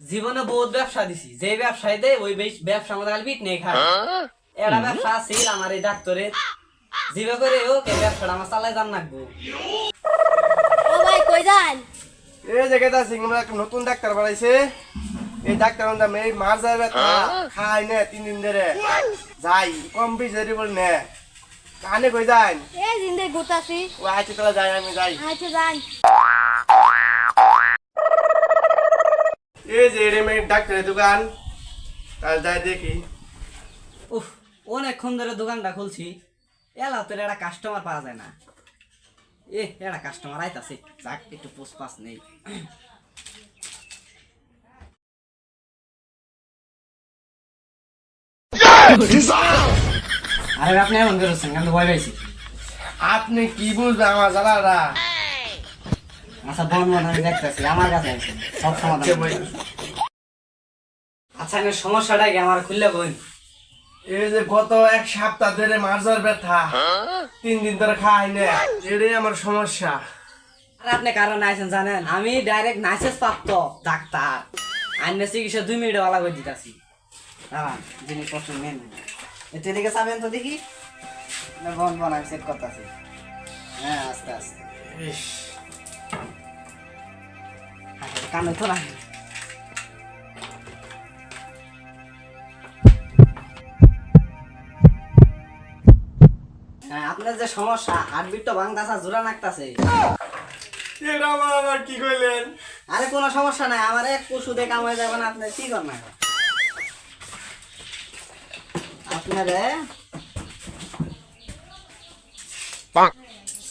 জীবনে বহুত ব্যবসা দিছি। যে ব্যবসায় দেয় ওই বেশ- ব্যবসা আমাদের খালি পিট নেই খায় এটা ব্যবসা আছিল আমার এই ডাক্তারের জিবে করে হোক এই ব্যবসাটা আমার চালাই জান রাখব ও ভাই কই যান? এই জায়গাটা একটা নতুন ডাক্তার বাড়াইছে এই ডাক্তার আমরা এই মার যায় ব্যথা খাই নে তিন দিন ধরে। যাই কম বিজারি বল নে। কানে কই যাই এ জিন্দে ঘুরতাছি ও আইছে তোরা যাই আমি যাই। আচ্ছা যান। এই যে ডাক্তারের দোকান। তার যাই দেখি। উফ অনেকক্ষণ ধরে দোকানটা খুলছি। একটা কাস্টমার পাওয়া যায় না। এ একটা কাস্টমার আইতাছে। যাক একটু পোস পাস নেই। আরে আপনি এমন করেছেন আমি ভয় পাইছি। আপনি কি বুঝবেন আমার জ্বালাটা? আচ্ছা বন আমি দেখতেছি আমার কাছে সব সমাধান আচ্ছা এর সমস্যাটা কি? আমার খুললে বই এই যে গত এক সপ্তাহ ধরে মার্জার ব্যথা। তিন দিন ধরে খাই না এটাই আমার সমস্যা। আর আপনি কারণ আইছেন জানেন? আমি ডাইরেক্ট নাইসেস প্রাপ্ত ডাক্তার। আইনে চিকিৎসা দুই মিনিটে ভালো করে দিতেছি। দাঁড়ান জিনিসপত্র নেন। একটু এদিকে চাবেন তো দেখি। বন বন আমি চেক করতেছি। হ্যাঁ আস্তে আস্তে। কানে তো রাখেন। হ্যাঁ আপনার যে সমস্যা হার্টবিটটা ভাঙতাছে জোড়া নাকতাছে। এটা আমার আবার কি কইলেন? আরে কোনো সমস্যা নাই আমার এক ওষুধে কামাই যাবে না আপনি কি করেন আপনারে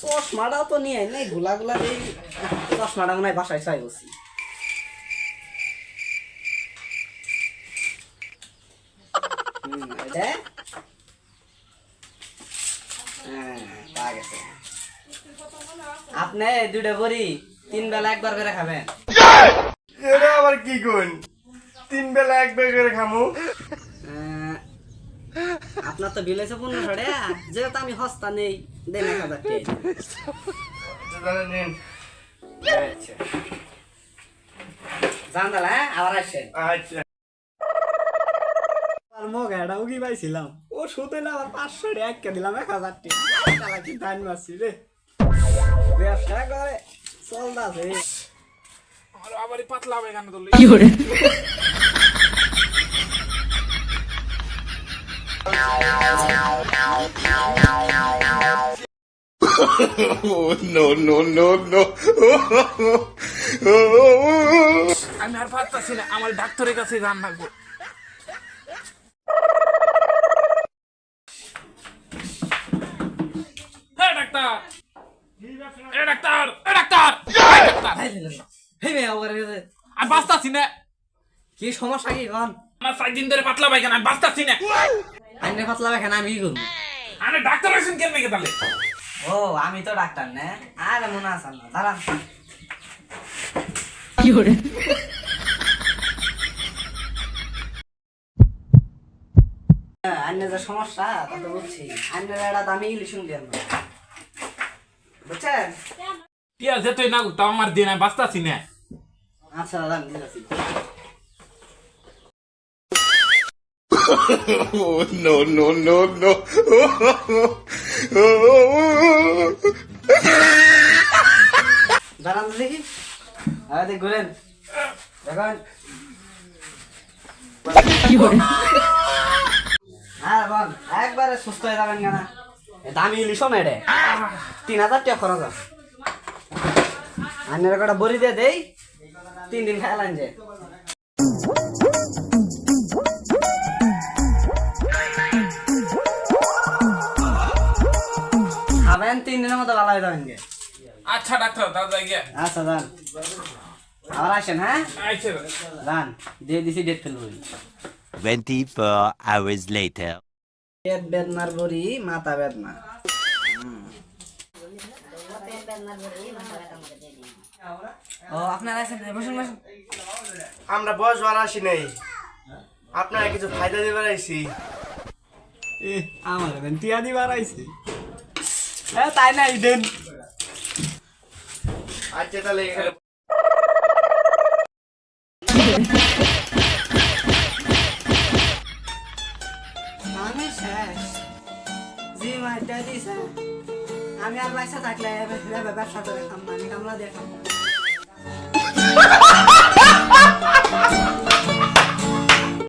চশমাটাও তো নিয়ে আই নাই গুলা গুলা এই চশমাটা মনে হয় বাসায় চাই বসি। হুম, এটা? হ্যাঁ, পাওয়া গেছে। আপনি দুটো বড়ি তিন বেলা একবার করে খাবেন। এটা আবার কি কোন? তিন বেলা এক বেলা করে খামু। আপনার তো বিল আছে পনেরোশো টাকা। যেহেতু আমি হস্তা নেই দেন এক হাজার টাকা। নিন। আচ্ছা। জান তাহলে হ্যাঁ আবার আসছেন আচ্ছা। আর মগাটাও কি পাইছিলাম? ও সুতে আমার পাঁচশো টাকা একটা দিলাম এক হাজার টাকা। কি ধান মারছি রে? ব্যবসা করে আবার পাতলা হবে কেন তোর আমি আর পারতাছি না আমার ডাক্তারের কাছে গান রাখব। ডাক্তার। এ ডাক্তার এ ডাক্তার। এ ডাক্তার। হেই মেয়ে আবার আমি বাঁচতাছি না। কি সমস্যা কি কন? আমার সাত দিন ধরে পাতলা পায়খানা আমি বাঁচতাছি না। আইনে পাতলা দেখেন আমি কি করব? আরে ডাক্তার আছেন কেন নাকি তাহলে? ও আমি তো ডাক্তার না। আরে মনে আসান না দাঁড়ান। হ্যাঁ, যে সমস্যা তা তো বুঝছি আইনের একটা দামি ইংলিশ শুনলেন না বুঝছেন? আছে তুই না তাও আমার দিন আমি বাঁচতাছি না। আচ্ছা দাদা ঠিক আছে দাঁড়ান দেখি। আরে দেখ ঘুরেন। দেখেন। হ্যাঁ বল একবারে সুস্থ হয়ে যাবেন কেনা? দামি ইলিশ না তিন হাজার টাকা খরচ আছে। আনের কটা বড়ি দিয়ে দেই তিন দিন খাইলাম যে খাবেন তিন দিনের মতো ভালো হয়ে যাবেন গে। আচ্ছা ডাক্তার তাও যাই গিয়ে আচ্ছা যান। আবার আসেন হ্যাঁ? আচ্ছা যান দিয়ে দিছি ডেট ফেলব 24 hours later. পেট বেদনার বড়ি মাথা বেদনা। ও আপনারা আছেন বসুন বসুন। আমরা বয়স আর আসি নাই। আপনারা কিছু ফায়দা দিবার আইছি? এ আমার দেন টিয়া দিবার আইছে। এ তাই নাই দেন। আচ্ছা তাহলে দিছে? আমি আর বাইসা থাকলে ব্যবসা করে খাম আমি কামলা দিয়ে খাম।